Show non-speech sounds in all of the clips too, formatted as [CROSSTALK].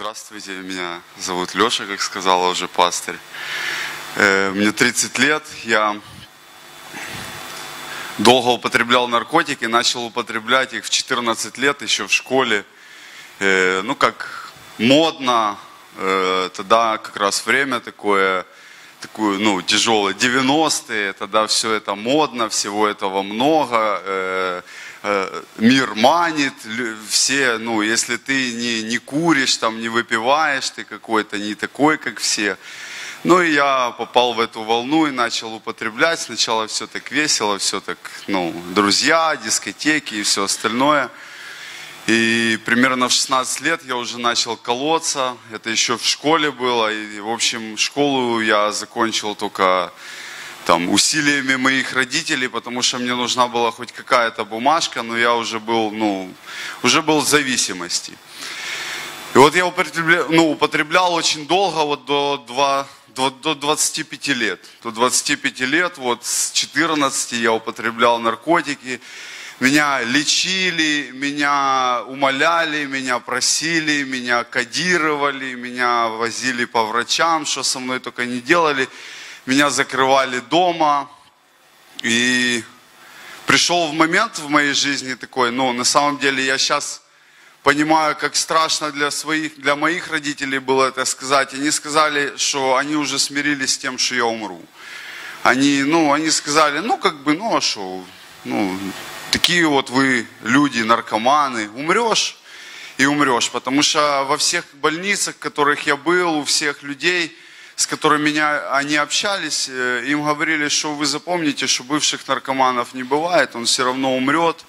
Здравствуйте, меня зовут Леша, как сказала уже пастырь. Э, Мне 30 лет, я долго употреблял наркотики, начал употреблять их в 14 лет, еще в школе. Э, Ну, как модно, э, тогда как раз время такое, такое, ну, тяжелое, 90-е, тогда все это модно, всего этого много, мир манит, все, ну, если ты не, не куришь, там, не выпиваешь, ты какой-то не такой, как все. Ну, и я попал в эту волну и начал употреблять. Сначала все так весело, все так, ну, друзья, дискотеки и все остальное. И примерно в 16 лет я уже начал колоться. Это еще в школе было. И, в общем, школу я закончил только там, усилиями моих родителей, потому что мне нужна была хоть какая-то бумажка, но я уже был, ну, уже был в зависимости. И вот я употреблял, ну, употреблял очень долго, вот до, два, до, до 25 лет. До 25 лет, вот с 14 я употреблял наркотики. Меня лечили, меня умоляли, меня просили, меня кодировали, меня возили по врачам, что со мной только не делали. Меня закрывали дома. И пришел в момент в моей жизни такой, ну, на самом деле я сейчас понимаю, как страшно для своих, для моих родителей было это сказать. Они сказали, что они уже смирились с тем, что я умру. Они, ну, они сказали, ну, как бы, ну, а что, ну, такие вот вы люди, наркоманы, умрешь и умрешь. Потому что во всех больницах, в которых я был, у всех людей, с которыми меня, они общались, э, им говорили, что вы запомните, что бывших наркоманов не бывает, он все равно умрет.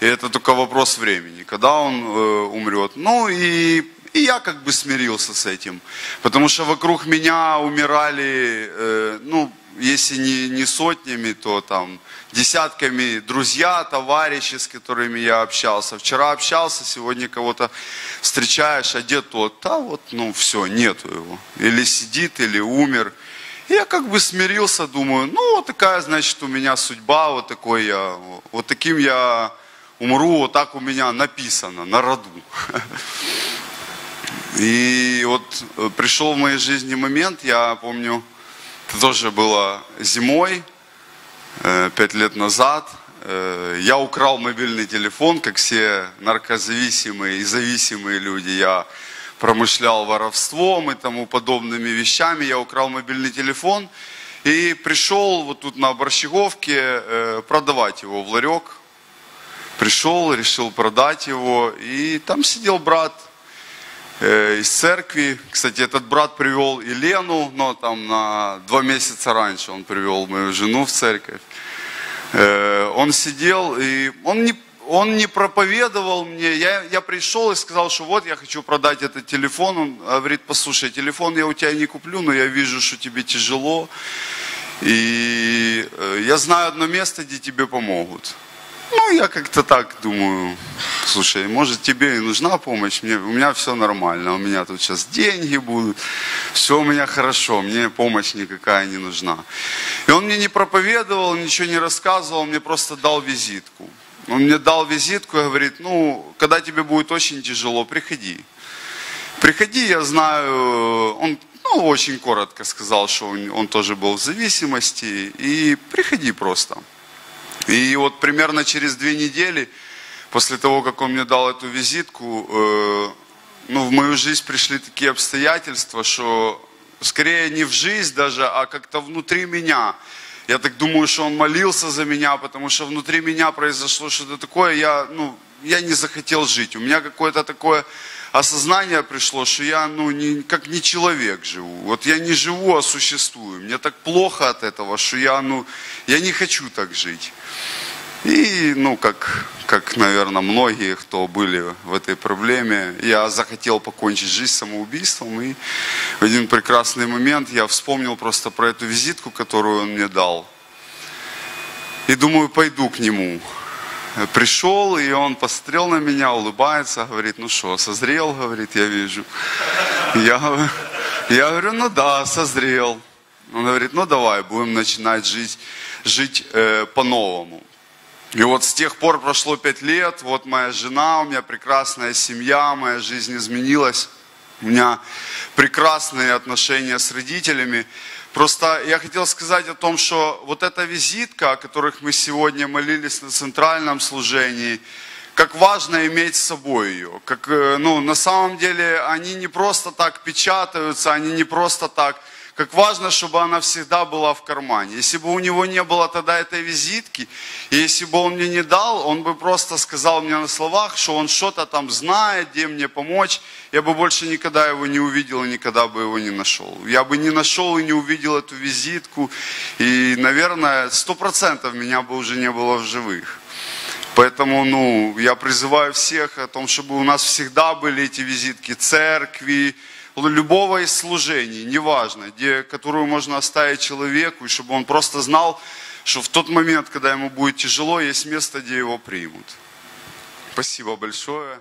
И это только вопрос времени, когда он э, умрет. Ну и, и я как бы смирился с этим. Потому что вокруг меня умирали, э, ну, если не, не сотнями, то там десятками друзья, товарищи, с которыми я общался. Вчера общался, сегодня кого-то встречаешь, а где тот? Да вот, ну все, нету его. Или сидит, или умер. Я как бы смирился, думаю, ну вот такая, значит, у меня судьба, вот такой я, вот таким я умру, вот так у меня написано, на роду. [LAUGHS] И вот пришел в моей жизни момент, я помню, это тоже было зимой, э, пять лет назад. Э, Я украл мобильный телефон, как все наркозависимые и зависимые люди. Я промышлял воровством и тому подобными вещами. Я украл мобильный телефон и пришел вот тут на Борщеговке э, продавать его в ларек. Пришел, решил продать его. И там сидел брат из церкви. Кстати, этот брат привел и Лену, но там на два месяца раньше он привел мою жену в церковь. Э, Он сидел, и он не, он не проповедовал мне. Я, я пришел и сказал, что вот я хочу продать этот телефон. Он говорит, послушай, телефон я у тебя не куплю, но я вижу, что тебе тяжело. И э, я знаю одно место, где тебе помогут. Ну, я как-то так думаю, слушай, может тебе и нужна помощь, мне, у меня все нормально, у меня тут сейчас деньги будут, все у меня хорошо, мне помощь никакая не нужна. И он мне не проповедовал, ничего не рассказывал, мне просто дал визитку. Он мне дал визитку и говорит, ну, когда тебе будет очень тяжело, приходи. Приходи, я знаю, он ну, очень коротко сказал, что он, он тоже был в зависимости, и приходи просто. И вот примерно через две недели, после того, как он мне дал эту визитку, э, ну, в мою жизнь пришли такие обстоятельства, что скорее не в жизнь даже, а как-то внутри меня. Я так думаю, что он молился за меня, потому что внутри меня произошло что-то такое, я, ну, я не захотел жить. У меня какое-то такое осознание пришло, что я, ну, не, как не человек живу. Вот я не живу, а существую. Мне так плохо от этого, что я, ну, я не хочу так жить. И, ну, как, как, наверное, многие, кто были в этой проблеме, я захотел покончить жизнь самоубийством. И в один прекрасный момент я вспомнил просто про эту визитку, которую он мне дал. И думаю, пойду к нему. Пришел, и он посмотрел на меня, улыбается, говорит, ну что, созрел, говорит, я вижу. Я, я говорю, ну да, созрел. Он говорит, ну давай, будем начинать жить, жить э, по-новому. И вот с тех пор прошло пять лет, вот моя жена, у меня прекрасная семья, моя жизнь изменилась. У меня прекрасные отношения с родителями. Просто я хотел сказать о том, что вот эта визитка, о которых мы сегодня молились на центральном служении, как важно иметь с собой ее. Как, э, ну, на самом деле они не просто так печатаются, они не просто так как важно, чтобы она всегда была в кармане. Если бы у него не было тогда этой визитки, и если бы он мне не дал, он бы просто сказал мне на словах, что он что-то там знает, где мне помочь, я бы больше никогда его не увидел и никогда бы его не нашел. Я бы не нашел и не увидел эту визитку, и, наверное, сто процентов меня бы уже не было в живых. Поэтому, ну, я призываю всех о том, чтобы у нас всегда были эти визитки церкви, любого из служений, неважно, где, которую можно оставить человеку, и чтобы он просто знал, что в тот момент, когда ему будет тяжело, есть место, где его примут. Спасибо большое.